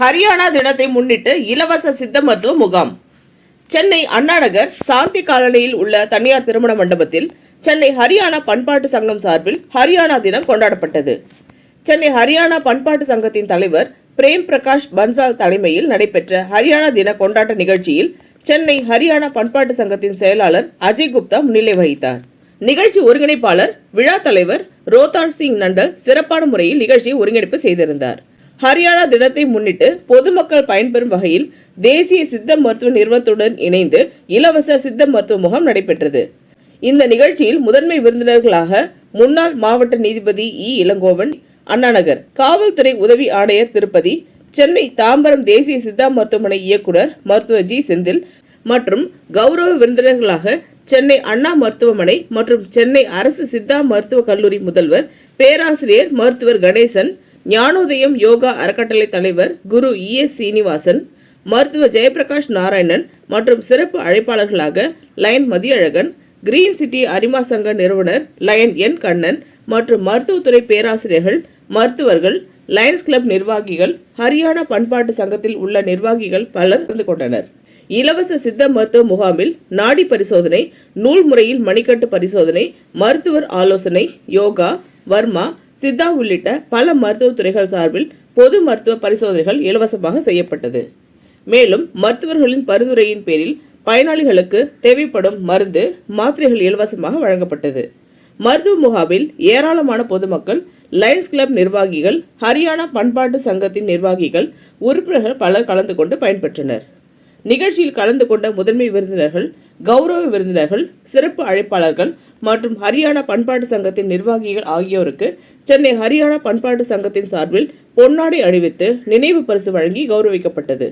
ஹரியானா தினத்தை முன்னிட்டு இலவச சித்த மருத்துவ முகாம். சென்னை அண்ணாநகர் சாந்தி காலனியில் உள்ள தனியார் திருமண மண்டபத்தில் சென்னை ஹரியானா பண்பாட்டு சங்கம் சார்பில் ஹரியானா தினம் கொண்டாடப்பட்டது. சென்னை ஹரியானா பண்பாட்டு சங்கத்தின் தலைவர் பிரேம் பிரகாஷ் பன்சால் தலைமையில் நடைபெற்ற ஹரியானா தின கொண்டாட்ட நிகழ்ச்சியில் சென்னை ஹரியானா பண்பாட்டு சங்கத்தின் செயலாளர் அஜய் குப்தா முன்னிலை வகித்தார். நிகழ்ச்சி ஒருங்கிணைப்பாளர் விழா தலைவர் ரோதார் சிங் நண்டல் சிறப்பான முறையில் நிகழ்ச்சியை ஒருங்கிணைப்பு செய்திருந்தார். ஹரியானா தினத்தை முன்னிட்டு பொதுமக்கள் பயன்பெறும் வகையில் தேசிய சித்த மருத்துவ நிறுவனத்துடன் இணைந்து இலவச சித்த மருத்துவ முகாம் நடைபெற்றது. இந்த நிகழ்ச்சியில் முதன்மை விருந்தினர்களாக முன்னாள் மாவட்ட நீதிபதி இ. இளங்கோவன் அண்ணாநகர் காவல்துறை உதவி ஆணையர் திருப்பதி சென்னை தாம்பரம் தேசிய சித்தா மருத்துவமனை இயக்குனர் மருத்துவர் ஜி. செந்தில் மற்றும் கௌரவ விருந்தினர்களாக சென்னை அண்ணா மருத்துவமனை மற்றும் சென்னை அரசு சித்தா மருத்துவக் கல்லூரி முதல்வர் பேராசிரியர் மருத்துவர் கணேசன் ஞானோதயம் யோகா அறக்கட்டளை தலைவர் குரு இ எஸ் சீனிவாசன் மருத்துவ ஜெயபிரகாஷ் நாராயணன் மற்றும் சிறப்பு அழைப்பாளர்களாக லயன் மதியழகன் கிரீன் சிட்டி அரிமா சங்க நிறுவனர் லயன் என் கண்ணன் மற்றும் மருத்துவத்துறை பேராசிரியர்கள் மருத்துவர்கள் லயன்ஸ் கிளப் நிர்வாகிகள் ஹரியானா பண்பாட்டு சங்கத்தில் உள்ள நிர்வாகிகள் பலர் கலந்து கொண்டனர். இலவச சித்த மருத்துவ முகாமில் நாடி பரிசோதனை நூல் முறையில் மணிக்கட்டு பரிசோதனை மருத்துவர் ஆலோசனை யோகா வர்மா சித்தா உள்ளிட்ட பல மருத்துவ துறைகள் சார்பில் பொது மருத்துவ பரிசோதனைகள் இலவசமாக செய்யப்பட்டது. மேலும் மருத்துவர்களின் பரிந்துரையின் பேரில் பயனாளிகளுக்கு தேவைப்படும் மருந்து மாத்திரைகள் இலவசமாக வழங்கப்பட்டது. மருத்துவ முகாமில் ஏராளமான பொதுமக்கள் லயன்ஸ் கிளப் நிர்வாகிகள் ஹரியானா பண்பாட்டு சங்கத்தின் நிர்வாகிகள் உறுப்பினர்கள் பலர் கலந்து கொண்டு பயன்பெற்றனர். நிகழ்ச்சியில் கலந்து கொண்ட முதன்மை விருந்தினர்கள் கௌரவ விருந்தினர்கள் சிறப்பு அழைப்பாளர்கள் மற்றும் ஹரியானா பண்பாட்டு சங்கத்தின் நிர்வாகிகள் ஆகியோருக்கு சென்னை ஹரியானா பண்பாட்டு சங்கத்தின் சார்பில் பொன்னாடை அணிவித்து நினைவு பரிசு வழங்கி கௌரவிக்கப்பட்டது.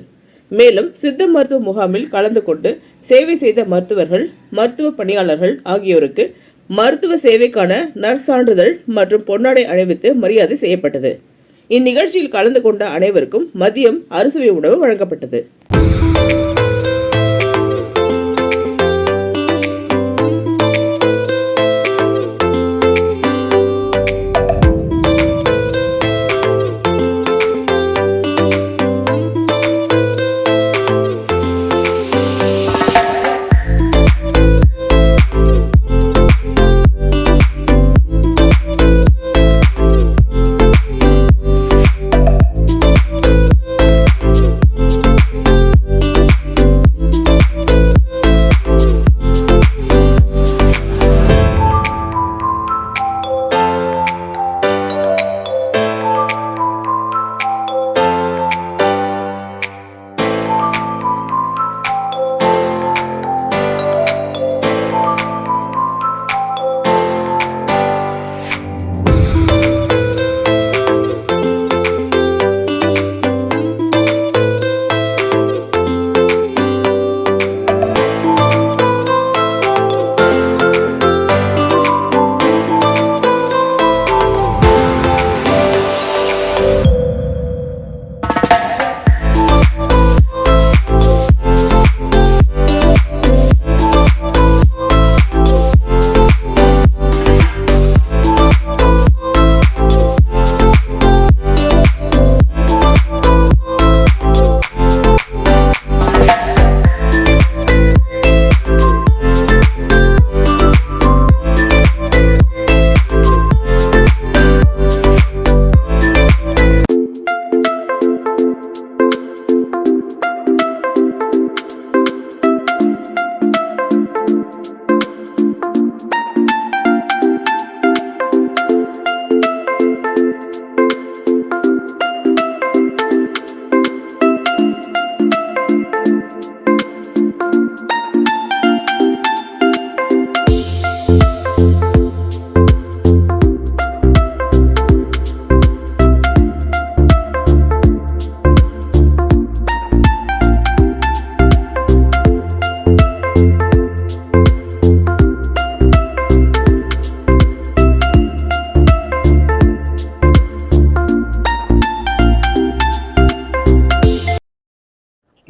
மேலும் சித்த மருத்துவ முகாமில் கலந்து கொண்டு சேவை செய்த மருத்துவர்கள் மருத்துவ பணியாளர்கள் ஆகியோருக்கு மருத்துவ சேவைக்கான நற்சான்றிதழ் சான்றிதழ் மற்றும் பொன்னாடை அணிவித்து மரியாதை செய்யப்பட்டது. இந்நிகழ்ச்சியில் கலந்து கொண்ட அனைவருக்கும் மதியம் அறுசுவை உணவு வழங்கப்பட்டது.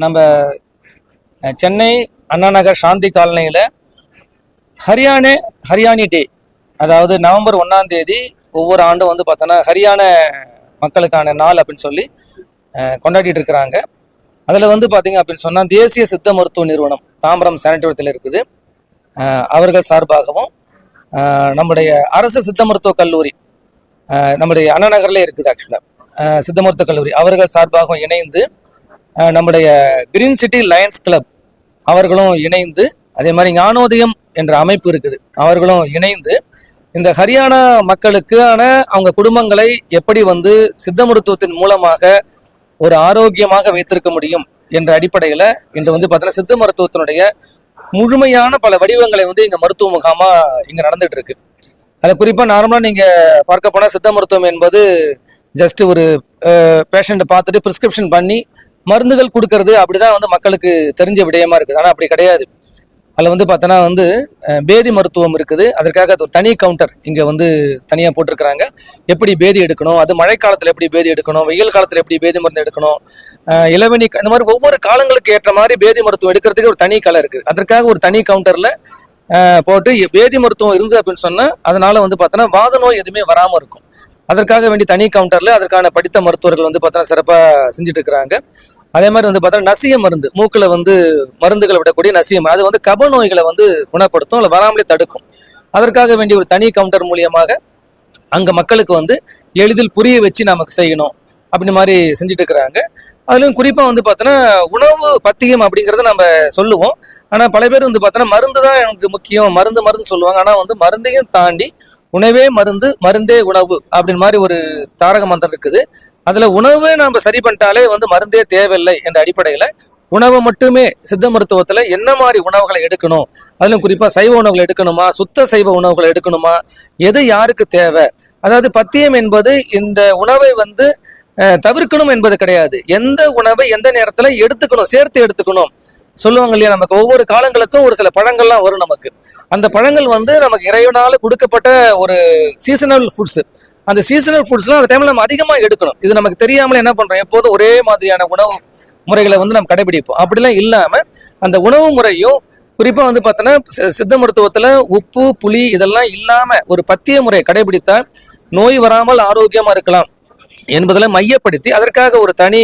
நம்ம சென்னை அண்ணா நகர் சாந்தி காலனியில் ஹரியானே ஹரியானி டே அதாவது நவம்பர் ஒன்றாம் தேதி ஒவ்வொரு ஆண்டும் வந்து பார்த்தோன்னா ஹரியான மக்களுக்கான நாள் அப்படின்னு சொல்லி கொண்டாடிட்டு இருக்கிறாங்க. அதில் வந்து பார்த்தீங்க அப்படின்னு சொன்னால் தேசிய சித்த மருத்துவ நிறுவனம் தாம்பரம் சானிட்டோரியத்தில் இருக்குது. அவர்கள் சார்பாகவும் நம்முடைய அரசு சித்த மருத்துவ கல்லூரி நம்முடைய அண்ணா இருக்குது ஆக்சுவலாக சித்த மருத்துவ கல்லூரி. அவர்கள் சார்பாகவும் இணைந்து நம்முடைய கிரீன் சிட்டி லயன்ஸ் கிளப் அவர்களும் இணைந்து அதே மாதிரி ஞானோதயம் என்ற அமைப்பு இருக்குது. அவர்களும் இணைந்து இந்த ஹரியானா மக்களுக்கான அவங்க குடும்பங்களை எப்படி வந்து சித்த மருத்துவத்தின் மூலமாக ஒரு ஆரோக்கியமாக வைத்திருக்க முடியும் என்ற அடிப்படையில் இன்று வந்து பார்த்தீங்கன்னா சித்த மருத்துவத்தினுடைய முழுமையான பல வடிவங்களை வந்து இங்கே மருத்துவ முகாமா இங்கே நடந்துட்டு இருக்கு. அதில் குறிப்பாக நார்மலாக நீங்கள் பார்க்க போனால் சித்த மருத்துவம் என்பது ஜஸ்ட் ஒரு பேஷண்ட்டை பார்த்துட்டு ப்ரிஸ்கிரிப்ஷன் பண்ணி மருந்துகள் கொடுக்கறது அப்படிதான் வந்து மக்களுக்கு தெரிஞ்ச விடயமா இருக்குது. ஆனால் அப்படி கிடையாது. அதில் வந்து பார்த்தோன்னா வந்து பேதி மருத்துவம் இருக்குது. அதற்காக ஒரு தனி கவுண்டர் இங்கே வந்து தனியாக போட்டிருக்கிறாங்க. எப்படி பேதி எடுக்கணும்? அது மழைக்காலத்தில் எப்படி பேதி எடுக்கணும்? வெயில் காலத்தில் எப்படி பேதி மருந்து எடுக்கணும்? அஹ், இந்த மாதிரி ஒவ்வொரு காலங்களுக்கு ஏற்ற மாதிரி பேதி மருத்துவம் எடுக்கிறதுக்கு ஒரு தனி கலை இருக்குது அதற்காக ஒரு தனி கவுண்டரில் போட்டு பேதி மருத்துவம் இருந்தது அப்படின்னு சொன்னால் அதனால் வந்து பார்த்தோன்னா வாத நோய் எதுவுமே வராமல் இருக்கும். அதற்காக வேண்டி தனி கவுண்டரில் அதற்கான படித்த மருத்துவர்கள் வந்து பார்த்தோன்னா சிறப்பாக செஞ்சுட்டு இருக்கிறாங்க அதே மாதிரி வந்து பார்த்தோன்னா நசிய மருந்து மூக்கில் வந்து மருந்துகளை விடக்கூடிய நசியம் அது வந்து கப நோய்களை வந்து குணப்படுத்தும் இல்லை வராமலே தடுக்கும். அதற்காக வேண்டிய ஒரு தனி கவுண்டர் மூலியமாக அங்கே மக்களுக்கு வந்து எளிதில் புரிய வச்சு நமக்கு செய்யணும் அப்படி மாதிரி செஞ்சுட்டு இருக்கிறாங்க அதுலேயும் குறிப்பாக வந்து பார்த்தோன்னா உணவு பத்தியம் அப்படிங்கிறத நம்ம சொல்லுவோம். ஆனால் பல பேர் வந்து பார்த்தோன்னா மருந்து தான் எனக்கு முக்கியம் மருந்து மருந்து சொல்லுவாங்க. ஆனால் வந்து மருந்தையும் தாண்டி உணவே மருந்து மருந்தே உணவு அப்படின்னு மாதிரி ஒரு தாரக மந்திரம் இருக்குது. அதில் உணவை நம்ம சரி பண்ணிட்டாலே வந்து மருந்தே தேவையில்லை என்ற அடிப்படையில் உணவை மட்டுமே சித்த மருத்துவத்தில் என்ன மாதிரி உணவுகளை எடுக்கணும்? அதிலும் குறிப்பாக சைவ உணவுகளை எடுக்கணுமா? சுத்த சைவ உணவுகளை எடுக்கணுமா? எது யாருக்கு தேவை? அதாவது பத்தியம் என்பது இந்த உணவை வந்து தவிர்க்கணும் என்பது கிடையாது. எந்த உணவை எந்த நேரத்தில் எடுத்துக்கணும்? சேர்த்து எடுத்துக்கணும். சொல்லுவாங்க இல்லையா நமக்கு ஒவ்வொரு காலங்களுக்கும் ஒரு சில பழங்கள்லாம் வரும் நமக்கு. அந்த பழங்கள் வந்து நமக்கு இறைவனால் கொடுக்கப்பட்ட ஒரு சீசனல் ஃபுட்ஸ் அந்த சீசனல் ஃபுட்ஸ்லாம் அந்த டைம்ல நம்ம அதிகமாக எடுக்கணும். இது நமக்கு தெரியாமல் என்ன பண்ணுறோம் எப்போதும் ஒரே மாதிரியான உணவு முறைகளை வந்து நம்ம கடைபிடிப்போம். அப்படிலாம் இல்லாமல் அந்த உணவு முறையும் குறிப்பாக வந்து பார்த்தோன்னா சித்த மருத்துவத்தில் உப்பு புளி இதெல்லாம் இல்லாமல் ஒரு பத்திய முறையை கடைபிடித்தால் நோய் வராமல் ஆரோக்கியமாக இருக்கலாம் என்பதில் மையப்படுத்தி அதற்காக ஒரு தனி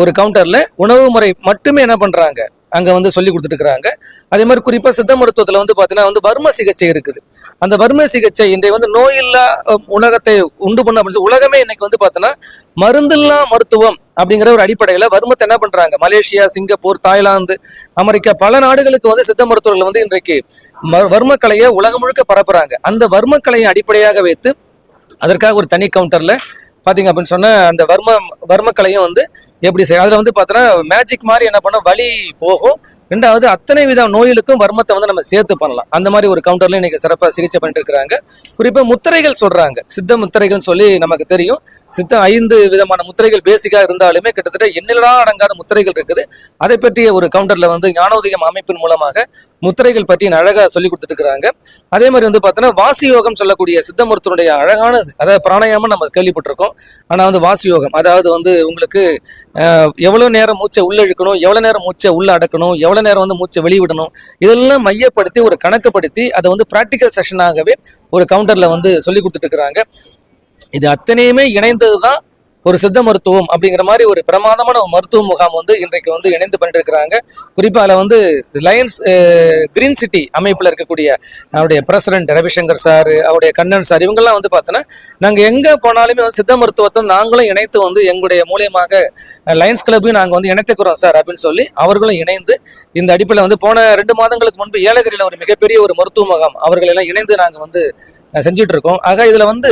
ஒரு கவுண்டரில் உணவு முறை மட்டுமே என்ன பண்ணுறாங்க அங்கே வந்து சொல்லி கொடுத்துட்டுருக்காங்க அதே மாதிரி குறிப்பாக சித்த மருத்துவத்தில் வந்து பார்த்தீங்கன்னா வந்து வர்ம சிகிச்சை இருக்குது. அந்த வர்ம சிகிச்சை இன்றைய வந்து நோயில்லா உலகத்தை உண்டு பண்ண அப்படின்னு உலகமே இன்னைக்கு வந்து பார்த்தோன்னா மருந்தில்லா மருத்துவம் அப்படிங்கிற ஒரு அடிப்படையில் வர்மத்தை என்ன பண்ணுறாங்க மலேசியா சிங்கப்பூர் தாய்லாந்து அமெரிக்கா பல நாடுகளுக்கு வந்து சித்த மருத்துவர்கள் வந்து இன்றைக்கு ம- வர்மக்கலையை உலகம் முழுக்க பரப்புறாங்க. அந்த வர்மக்கலையை அடிப்படையாக வைத்து அதற்காக ஒரு தனி கவுண்டரில் பார்த்தீங்க அப்படின்னு சொன்னால் அந்த வர்ம வர்மக்கலையும் வந்து எப்படி செய்யும்? அதில் வந்து பார்த்தோன்னா மேஜிக் மாதிரி என்ன பண்ணால் வலி போகும். ரெண்டாவது அத்தனை வித நோய்களுக்கும் வர்மத்தை வந்து நம்ம சேர்த்து பண்ணலாம். அந்த மாதிரி ஒரு கவுண்டர்ல இன்னைக்கு சிறப்பாக சிகிச்சை பண்ணிட்டு இருக்கிறாங்க. குறிப்பாக முத்திரைகள் சொல்றாங்க. சித்த முத்திரைகள் சொல்லி நமக்கு தெரியும். சித்த ஐந்து விதமான முத்திரைகள் பேசிக்காக இருந்தாலுமே கிட்டத்தட்ட எண்ணிலடா அடங்காத முத்திரைகள் இருக்குது. அதை பற்றிய ஒரு கவுண்டர்ல வந்து ஞானோதயம் அமைப்பின் மூலமாக முத்திரைகள் பற்றி அழகா சொல்லி கொடுத்துட்டு அதே மாதிரி வந்து பார்த்தோன்னா வாசி யோகம் சொல்லக்கூடிய சித்த மருத்துவனுடைய அழகானது அதாவது பிராணாயாமம் நம்ம கேள்விப்பட்டிருக்கோம். ஆனா வந்து வாசி யோகம் அதாவது வந்து உங்களுக்கு எவ்வளோ எவ்வளவு நேரம் மூச்சை உள்ள எவ்வளோ எவ்வளவு நேரம் மூச்சை உள்ள அடக்கணும் எவ்வளோ நேரம் வந்து மூச்சை வெளிவிடணும் இதெல்லாம் மையப்படுத்தி ஒரு கணக்குப்படுத்தி அதை வந்து ப்ராக்டிக்கல் செஷனாகவே ஒரு கவுண்டரில் வந்து சொல்லி கொடுத்துட்டு இருக்கிறாங்க. இது அத்தனையுமே இணைந்தது தான் ஒரு சித்த மருத்துவம் அப்படிங்கிற மாதிரி ஒரு பிரமாதமான ஒரு மருத்துவ முகாம் வந்து இன்றைக்கு வந்து இணைந்து பண்ணிட்டு இருக்கிறாங்க அதில் வந்து லயன்ஸ் கிரீன் சிட்டி அமைப்பில் இருக்கக்கூடிய அவருடைய பிரசிடென்ட் ரவிசங்கர் சார் அவருடைய கண்ணன் சார் இவங்கெல்லாம் வந்து பார்த்தோன்னா நாங்கள் எங்கே போனாலுமே வந்து சித்த மருத்துவத்தை நாங்களும் இணைத்து வந்து எங்களுடைய மூலியமாக லயன்ஸ் கிளப்பையும் நாங்கள் வந்து இணைத்துக்கிறோம் சார் அப்படின்னு சொல்லி அவர்களும் இணைந்து இந்த அடிப்பில் வந்து போன ரெண்டு மாதங்களுக்கு முன்பு ஏலகிரியில் ஒரு மிகப்பெரிய ஒரு மருத்துவ முகாம் அவர்கள் எல்லாம் இணைந்து நாங்கள் வந்து அஹ், செஞ்சுட்டு இருக்கோம். ஆக இதில் வந்து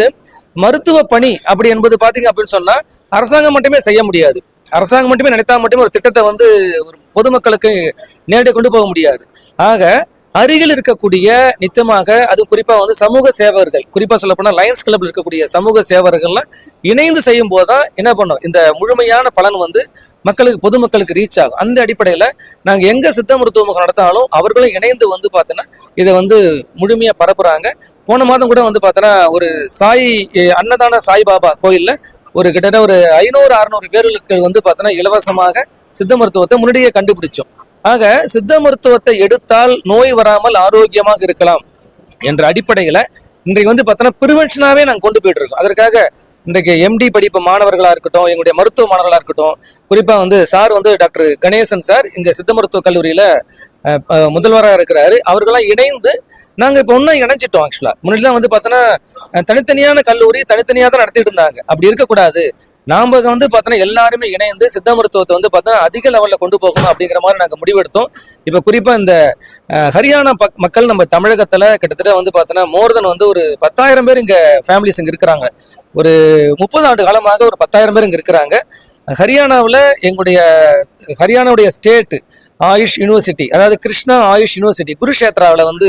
மருத்துவ பணி அப்படி என்பது பார்த்தீங்க அப்படின்னு சொன்னால் அரசாங்கம் மட்டுமே செய்ய முடியாது. அரசாங்கம் மட்டுமே நினைத்தா மட்டுமே ஒரு திட்டத்தை வந்து ஒரு பொதுமக்களுக்கு நேரடி கொண்டு போக முடியாது. ஆக அருகில் இருக்கக்கூடிய நிச்சயமாக அது குறிப்பாக வந்து சமூக சேவகர்கள். குறிப்பாக சொல்லப்போனால் லயன்ஸ் கிளப்பில் இருக்கக்கூடிய சமூக சேவகர்கள்லாம் இணைந்து செய்யும் போது தான் என்ன பண்ணும்? இந்த முழுமையான பலன் வந்து மக்களுக்கு பொதுமக்களுக்கு ரீச் ஆகும். அந்த அடிப்படையில் நாங்கள் எங்கே சித்த மருத்துவ முகாம் நடத்தினாலும் அவர்களும் இணைந்து வந்து பார்த்தோன்னா இதை வந்து முழுமையாக பரப்புகிறாங்க போன மாதம் கூட வந்து பார்த்தோன்னா ஒரு சாய் அன்னதான சாய்பாபா கோயிலில் ஒரு கிட்டத்தட்ட ஒரு ஐநூறு அறுநூறு பேர்களுக்கு வந்து பார்த்தோன்னா இலவசமாக சித்த மருத்துவத்தை முன்னாடியே கண்டுபிடிச்சோம். ஆக சித்த மருத்துவத்தை எடுத்தால் நோய் வராமல் ஆரோக்கியமாக இருக்கலாம் என்ற அடிப்படையில் இன்றைக்கு வந்து பார்த்தோன்னா ப்ரிவென்ஷனாகவே நாங்கள் கொண்டு போயிட்டு இருக்கோம். அதற்காக இன்றைக்கு எம்டி படிப்பு மாணவர்களாக இருக்கட்டும் எங்களுடைய மருத்துவ மாணவர்களாக இருக்கட்டும் குறிப்பாக வந்து சார் வந்து டாக்டர் கணேசன் சார் இங்கே சித்த மருத்துவ கல்லூரியில் முதல்வராக இருக்கிறாரு. அவர்களாம் இணைந்து நாங்கள் இப்போ ஒன்றும் இணைஞ்சிட்டோம் ஆக்சுவலாக முன்னாடிலாம் வந்து பார்த்தோன்னா தனித்தனியான கல்லூரி தனித்தனியாக தான் நடத்திட்டு இருந்தாங்க. அப்படி இருக்கக்கூடாது. நாம் வந்து பார்த்தோன்னா எல்லாருமே இணைந்து சித்த மருத்துவத்தை வந்து பார்த்தோன்னா அதிக லெவலில் கொண்டு போகணும் அப்படிங்கிற மாதிரி நாங்கள் முடிவெடுத்தோம். இப்போ குறிப்பாக இந்த ஹரியானா பக் மக்கள் நம்ம தமிழகத்தில் கிட்டத்தட்ட வந்து பார்த்தோன்னா மோர் தென் வந்து ஒரு பத்தாயிரம் பேர் இங்கே ஃபேமிலிஸ் இங்கே இருக்கிறாங்க. ஒரு முப்பது ஆண்டு காலமாக ஒரு பத்தாயிரம் பேர் இங்கே இருக்கிறாங்க. ஹரியானாவில் எங்களுடைய ஹரியானாவுடைய ஸ்டேட்டு ஆயுஷ் யூனிவர்சிட்டி அதாவது கிருஷ்ணா ஆயுஷ் யூனிவர்சிட்டி குருஷேத்ராவில் வந்து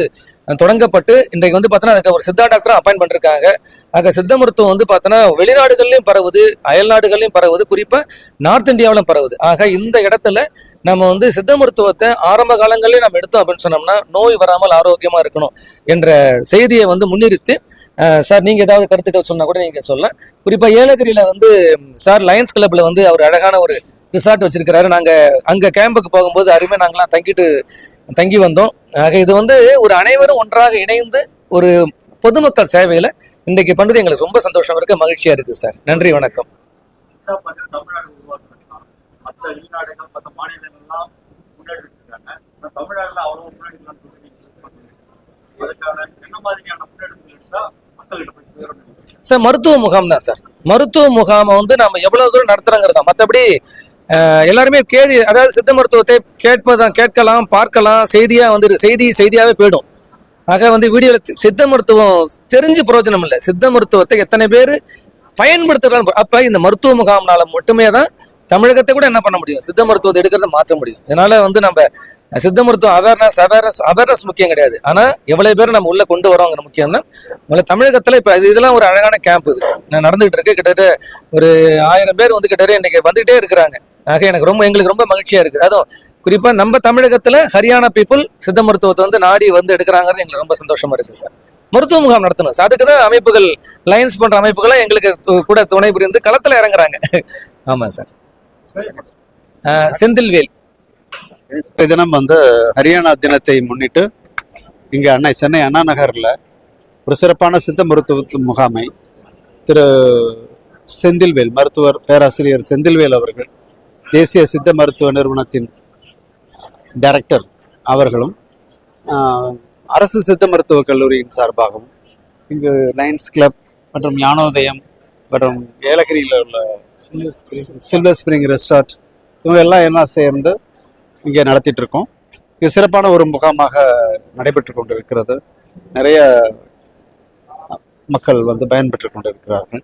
தொடங்கப்பட்டு இன்றைக்கு வந்து பார்த்தோன்னா அதுக்கு ஒரு சித்தா டாக்டரும் அப்பாயின் பண்ணிருக்காங்க. ஆக சித்த மருத்துவம் வந்து பார்த்தோன்னா வெளிநாடுகள்லையும் பரவுது அயல் நாடுகள்லையும் பரவுது குறிப்பாக நார்த் இந்தியாவிலும் பரவுது. ஆக இந்த இடத்துல நம்ம வந்து சித்த மருத்துவத்தை ஆரம்ப காலங்களிலே நம்ம எடுத்தோம் அப்படின்னு சொன்னோம்னா நோய் வராமல் ஆரோக்கியமாக இருக்கணும் என்ற செய்தியை வந்து முன்னிறுத்தி சார் நீங்கள் ஏதாவது கருத்துக்கள் சொன்னால் கூட நீங்கள் சொல்லலாம் குறிப்பாக ஏலகிரியில் வந்து சார் லயன்ஸ் கிளப்பில் வந்து அவர் அழகான ஒரு ரிசார்ட் வச்சிருக்கிறாரு. நாங்கள் அங்கே கேம்புக்கு போகும்போது அருமையாக நாங்களாம் தங்கிட்டு தங்கி வந்தோம். ஆக இது வந்து ஒரு அனைவரும் ஒன்றாக இணைந்து ஒரு பொதுமக்கள் சேவையில் இன்றைக்கு பண்ணது எங்களுக்கு ரொம்ப சந்தோஷம் இருக்கு மகிழ்ச்சியாக இருக்குது சார். நன்றி வணக்கம். சார் மருத்துவ முகாம் தான் சார். மருத்துவ முகாமை வந்து நம்ம எவ்வளவு தூரம் நடத்துறோங்கிறது தான். மற்றபடி எல்லாருமே கேள்வி அதாவது சித்த மருத்துவத்தை கேட்பதான் கேட்கலாம் பார்க்கலாம் செய்தியாக வந்து செய்தி செய்தியாகவே போயிடும். ஆக வந்து வீடியோவில் சித்த மருத்துவம் தெரிஞ்சு பிரயோஜனம் இல்லை. சித்த மருத்துவத்தை எத்தனை பேர் பயன்படுத்துகிறாங்க அப்போ இந்த மருத்துவ முகாம்னால மட்டுமே தான் தமிழகத்தை கூட என்ன பண்ண முடியும்? சித்த மருத்துவத்தை எடுக்கிறத மாற்ற முடியும். இதனால வந்து நம்ம சித்த மருத்துவம் அவேர்னஸ் அவேர்னஸ் அவேர்னஸ் முக்கியம் கிடையாது. ஆனால் எவ்வளோ பேர் நம்ம உள்ளே கொண்டு வரோங்கிற முக்கியம் தான் தமிழகத்தில் இப்போ இது இதெல்லாம் ஒரு அழகான கேம்ப் இது. நடந்துகிட்டு இருக்கு கிட்டத்தட்ட ஒரு ஆயிரம் பேர் வந்து கிட்டத்தட்ட இன்னைக்கு வந்துகிட்டே இருக்கிறாங்க. ஆக எனக்கு ரொம்ப எங்களுக்கு ரொம்ப மகிழ்ச்சியாக இருக்குது அதுவும் குறிப்பாக நம்ம தமிழகத்தில் ஹரியானா பீப்புள் சித்த மருத்துவத்தை வந்து நாடி வந்து எடுக்கிறாங்கிறது எங்களுக்கு ரொம்ப சந்தோஷமாக இருக்குது சார் மருத்துவ முகாம் நடத்தணும் சார் அதுக்கு தான் அமைப்புகள் லைன்ஸ் போன்ற அமைப்புகளை எங்களுக்கு து- கூட துணை புரிந்து களத்தில் இறங்குறாங்க. ஆமாம் சார் செந்தில்வேல். தினம் வந்து ஹரியானா தினத்தை முன்னிட்டு இங்கே அண்ணா சென்னை அண்ணா நகரில் ஒரு சிறப்பான சித்த மருத்துவ முகாமை திரு செந்தில்வேல் மருத்துவர் பேராசிரியர் செந்தில்வேல் அவர்கள் தேசிய சித்த மருத்துவ நிறுவனத்தின் டைரக்டர் அவர்களும் அரசு சித்த மருத்துவக் கல்லூரியின் சார்பாகவும் இங்கு லயன்ஸ் கிளப் மற்றும் ஞானோதயம் மற்றும் ஏலகிரியில் உள்ள சில்வர் ஸ்ப்ரிங் ரெசார்ட் இவங்க எல்லாம் என்ன சேர்ந்து இங்கே நடத்திட்டு இருக்கோம். இது சிறப்பான ஒரு முகாமாக நடைபெற்று கொண்டிருக்கிறது. நிறைய மக்கள் வந்து பயன்பெற்று கொண்டிருக்கிறார்கள்.